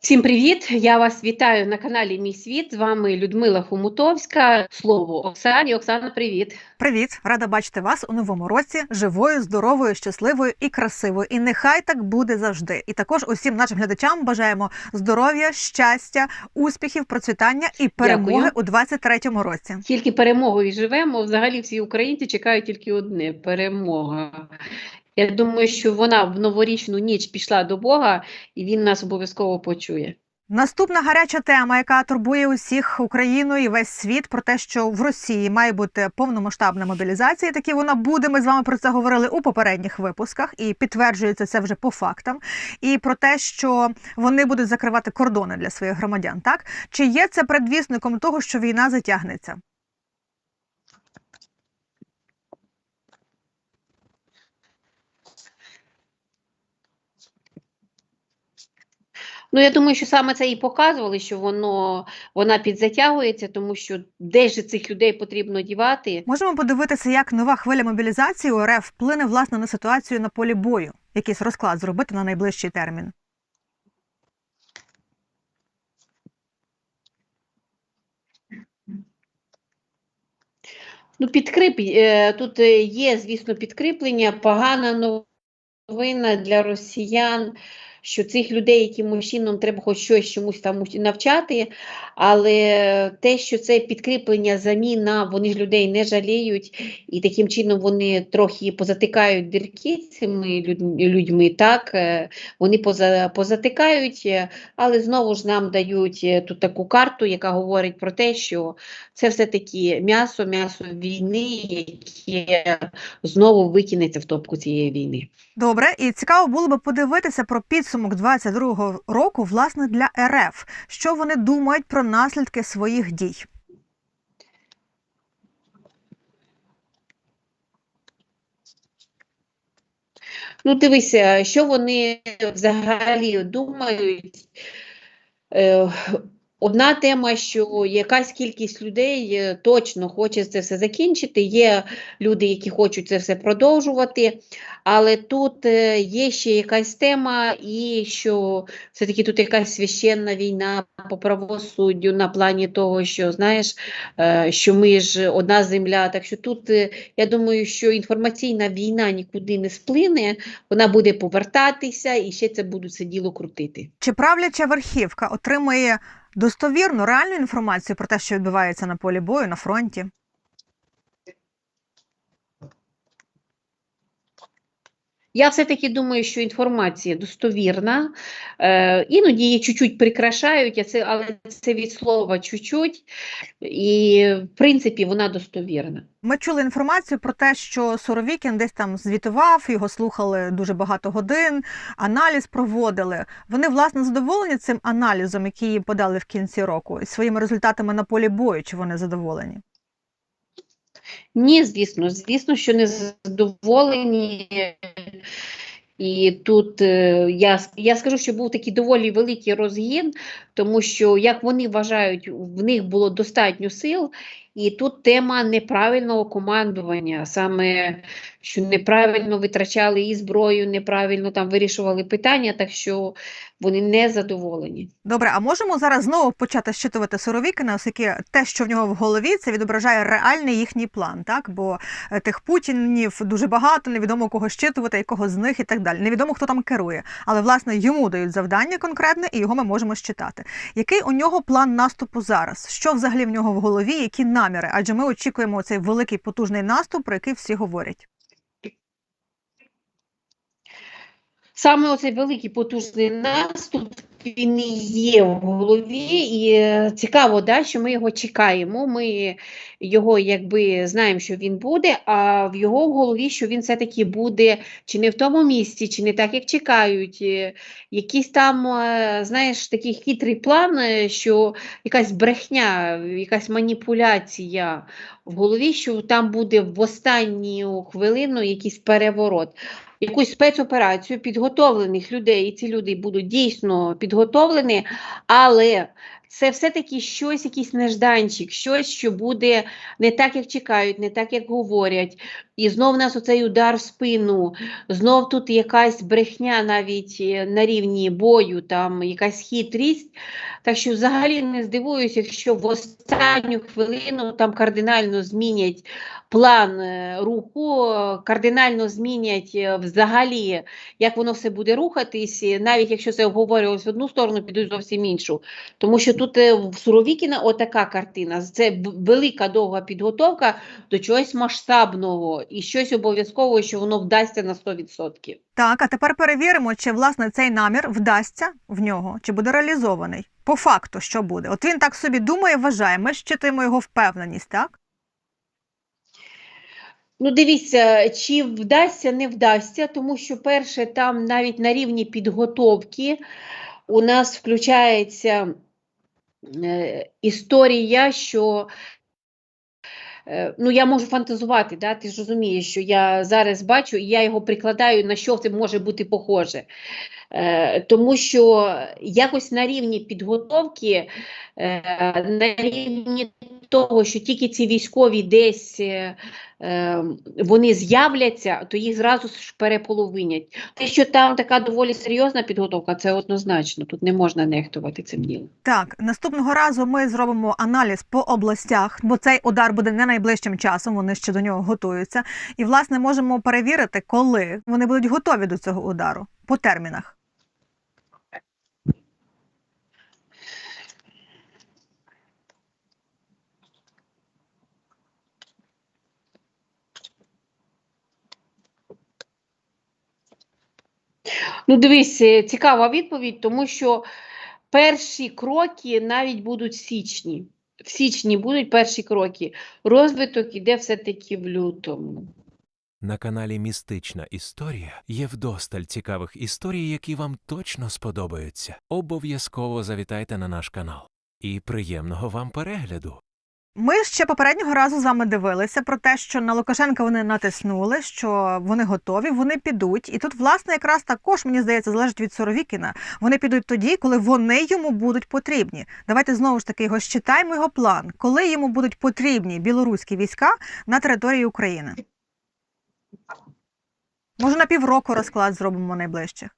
Всім привіт! Я вас вітаю на каналі Мій Світ. З вами Людмила Хомутовська. Слово Оксані. Оксана, привіт. Привіт, рада бачити вас у новому році живою, здоровою, щасливою і красивою. І нехай так буде завжди. І також усім нашим глядачам бажаємо здоров'я, щастя, успіхів, процвітання і перемоги Дякую. у 23-му році. Тільки перемогою живемо. Взагалі всі українці чекають тільки одне перемога. Я думаю, що вона в новорічну ніч пішла до Бога, і він нас обов'язково почує. Наступна гаряча тема, яка турбує усіх Україну і весь світ, про те, що в Росії має бути повномасштабна мобілізація. Таки вона буде. Ми з вами про це говорили у попередніх випусках, і підтверджується це вже по фактам. І про те, що вони будуть закривати кордони для своїх громадян. Так чи є це предвісником того, що війна затягнеться? Ну, я думаю, що саме це і показували, що воно вона підзатягується, тому що де ж цих людей потрібно дівати. Можемо подивитися, як нова хвиля мобілізації у РФ вплине власне на ситуацію на полі бою. Якийсь розклад зробити на найближчий термін. Ну, підкріп, е, тут е, є, звісно, підкріплення, погана новина для росіян, що цих людей якимось чином треба хоч щось чомусь там навчати, але те, що це підкріплення, заміна, вони ж людей не жаліють, і таким чином вони трохи позатикають дірки цими людьми, так, е, вони поза, позатикають, е, але знову ж нам дають е, тут таку карту, яка говорить про те, що це все-таки м'ясо, м'ясо війни, яке знову викинеться в топку цієї війни. Добре, і цікаво було би подивитися про підсумок 22-го року, власне, для РФ. Що вони думають про наслідки своїх дій? Ну, дивися, що вони взагалі думають. Одна тема, що якась кількість людей е, точно хоче це все закінчити. Є люди, які хочуть це все продовжувати, але тут е, є ще якась тема, і що все-таки тут якась священна війна по правосуддю на плані того, що знаєш, е, що ми ж одна земля. Так що тут я думаю, що інформаційна війна нікуди не сплине, вона буде повертатися і ще це будуть це діло крутити. Чи правляча верхівка отримує достовірну реальну інформацію про те, що відбувається на полі бою на фронті? Я все-таки думаю, що інформація достовірна, е, іноді її чуть-чуть прикрашають, а це, але це від слова чуть-чуть, і в принципі вона достовірна. Ми чули інформацію про те, що Суровікін десь там звітував, його слухали дуже багато годин, аналіз проводили. Вони власне задоволені цим аналізом, який їм подали в кінці року, і своїми результатами на полі бою. Чи вони задоволені? Ні, звісно, звісно, що не задоволені. І тут е, я, я скажу, що був такий доволі великий розгін, тому що, як вони вважають, в них було достатньо сил, і тут тема неправильного командування, саме що неправильно витрачали і зброю, неправильно там вирішували питання, так що вони не задоволені. Добре, а можемо зараз знову почати щитувати Суровікіна, оскільки те, що в нього в голові, це відображає реальний їхній план, так? Бо е, тих путінів дуже багато, невідомо кого щитувати, якого з них і так далі. Невідомо, хто там керує. Але власне йому дають завдання конкретне, і його ми можемо щитати. Який у нього план наступу зараз? Що взагалі в нього в голові? Які наміри? Адже ми очікуємо цей великий потужний наступ, про який всі говорять. Саме оцей великий потужний наступ він є в голові, і е, цікаво, да, що ми його чекаємо. Ми його якби знаємо, що він буде, а в його голові, що він все-таки буде чи не в тому місці, чи не так, як чекають. е, Якийсь там, е, знаєш, такий хитрий план, що якась брехня, якась маніпуляція в голові, що там буде в останню хвилину якийсь переворот якусь спецоперацію підготовлених людей, і ці люди будуть дійсно підготовлені, але це все-таки щось, якийсь нежданчик, щось, що буде не так, як чекають, не так, як говорять. І знов у нас оцей удар в спину, знов тут якась брехня навіть е, на рівні бою, там якась хитрість. Так що взагалі не здивуюся, якщо в останню хвилину там кардинально змінять план е, руху, кардинально змінять е, взагалі, як воно все буде рухатись, навіть якщо це обговорювалось в одну сторону, підуть зовсім іншу. Тому що тут е, в Суровікіна отака картина. Це велика довга підготовка до чогось масштабного і щось обов'язково, що воно вдасться на 100%. Так, а тепер перевіримо, чи власне цей намір вдасться в нього, чи буде реалізований. По факту, що буде? От він так собі думає, вважає. Ми щитуємо його впевненість, так? Ну, дивіться, чи вдасться, не вдасться, тому що перше, там навіть на рівні підготовки у нас включається історія, що е, ну, я можу фантазувати, да? ти ж розумієш, що я зараз бачу, і я його прикладаю, на що це може бути похоже. Е, тому що якось на рівні підготовки, е, на рівні того, що тільки ці військові десь е, вони з'являться, то їх зразу ж переполовинять. Те, що там така доволі серйозна підготовка, це однозначно. Тут не можна нехтувати цим ділом. Так, наступного разу ми зробимо аналіз по областях, бо цей удар буде не найближчим часом. Вони ще до нього готуються. І, власне, можемо перевірити, коли вони будуть готові до цього удару по термінах. Ну, дивись, е, цікава відповідь, тому що перші кроки навіть будуть січні. В січні будуть перші кроки. Розвиток іде все-таки в лютому. На каналі Містична Історія є вдосталь цікавих історій, які вам точно сподобаються. Обов'язково завітайте на наш канал. І приємного вам перегляду! Ми ще попереднього разу з вами дивилися про те, що на Лукашенка вони натиснули, що вони готові, вони підуть. І тут, власне, якраз також мені здається, залежить від Соровікіна. Вони підуть тоді, коли вони йому будуть потрібні. Давайте знову ж таки його считаємо його план, коли йому будуть потрібні білоруські війська на території України. Може, на півроку розклад зробимо найближче.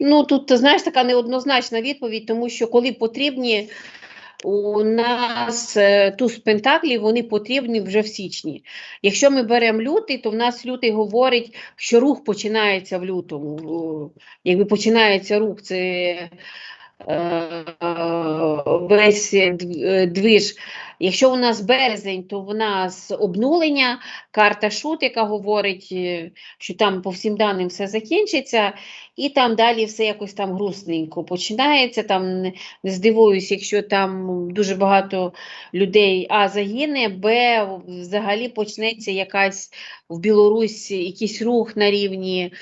Ну, тут, знаєш, така неоднозначна відповідь, тому що коли потрібні у нас е, туз пентаклів, вони потрібні вже в січні. Якщо ми беремо лютий, то в нас лютий говорить, що рух починається в лютому. Якби починається рух, це весь дв- е, движ. Якщо у нас березень, то в нас обнулення, карта шут, яка говорить, е, що там по всім даним все закінчиться, і там далі все якось там грустненько починається. Там не здивуюсь, якщо там дуже багато людей А загине, Б взагалі почнеться якась в Білорусі якийсь рух на рівні,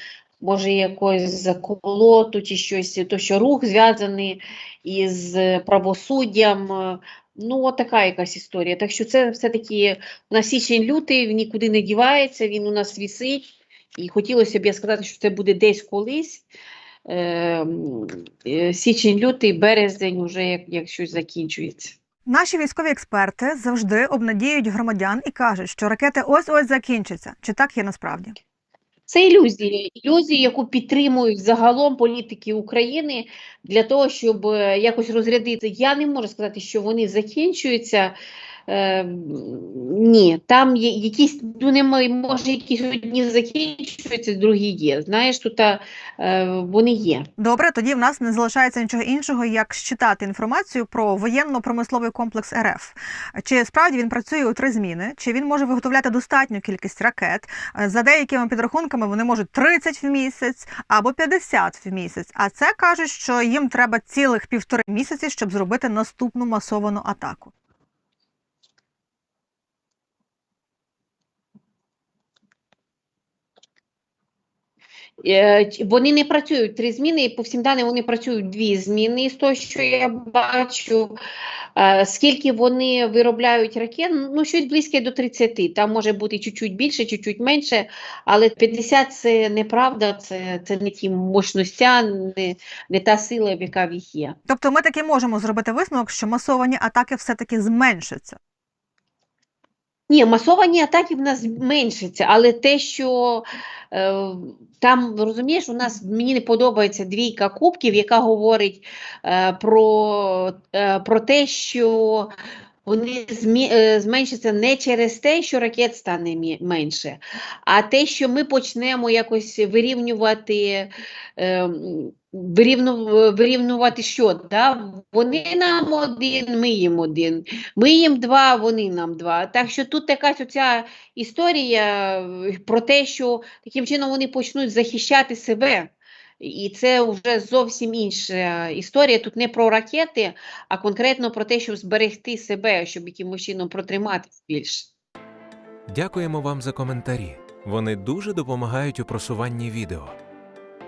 може, якогось заколоту чи щось, то що рух зв'язаний із правосуддям. Ну, така якась історія. Так що це все-таки у нас січень-лютий, він нікуди не дівається, він у нас вісить. І хотілося б я сказати, що це буде десь колись. Е, е, Січень, лютий, березень, уже як, як щось закінчується. Наші військові експерти завжди обнадіюють громадян і кажуть, що ракети ось-ось закінчаться. Чи так є насправді? Це ілюзія, ілюзія, яку підтримують загалом політики України для того, щоб е, якось розрядити. Я не можу сказати, що вони закінчуються. Е, ні, там є якісь, ну немає, може, якісь одні закінчуються, другі є. Знаєш, тут е, вони є. Добре, тоді в нас не залишається нічого іншого, як щитати інформацію про воєнно-промисловий комплекс РФ. Чи справді він працює у три зміни, чи він може виготовляти достатню кількість ракет? Е, За деякими підрахунками вони можуть 30 в місяць або 50 в місяць. А це кажуть, що їм треба цілих півтори місяці, щоб зробити наступну масовану атаку. Вони не працюють три зміни, по всім даним вони працюють дві зміни, з того, що я бачу. Е, Скільки вони виробляють ракет, ну щось близьке до 30, там може бути чуть-чуть більше, чуть-чуть менше, але 50 це неправда, це, це не ті мощностя, не, не та сила, яка в їх є. Тобто ми таки можемо зробити висновок, що масовані атаки все-таки зменшаться. Ні, масовані атаки в нас зменшаться, але те, що е, там, розумієш, у нас мені не подобається двійка кубків, яка говорить е, про, е, про те, що вони змі, е, зменшаться не через те, що ракет стане менше, а те, що ми почнемо якось вирівнювати. Е, Вирівну, вирівнювати що? Да? Вони нам один, ми їм один. Ми їм два, вони нам два. Так що тут якась оця історія е, про те, що таким чином вони почнуть захищати себе. І це вже зовсім інша історія. Тут не про ракети, а конкретно про те, щоб зберегти себе, щоб якимось чином протриматись більше. Дякуємо вам за коментарі. Вони дуже допомагають у просуванні відео.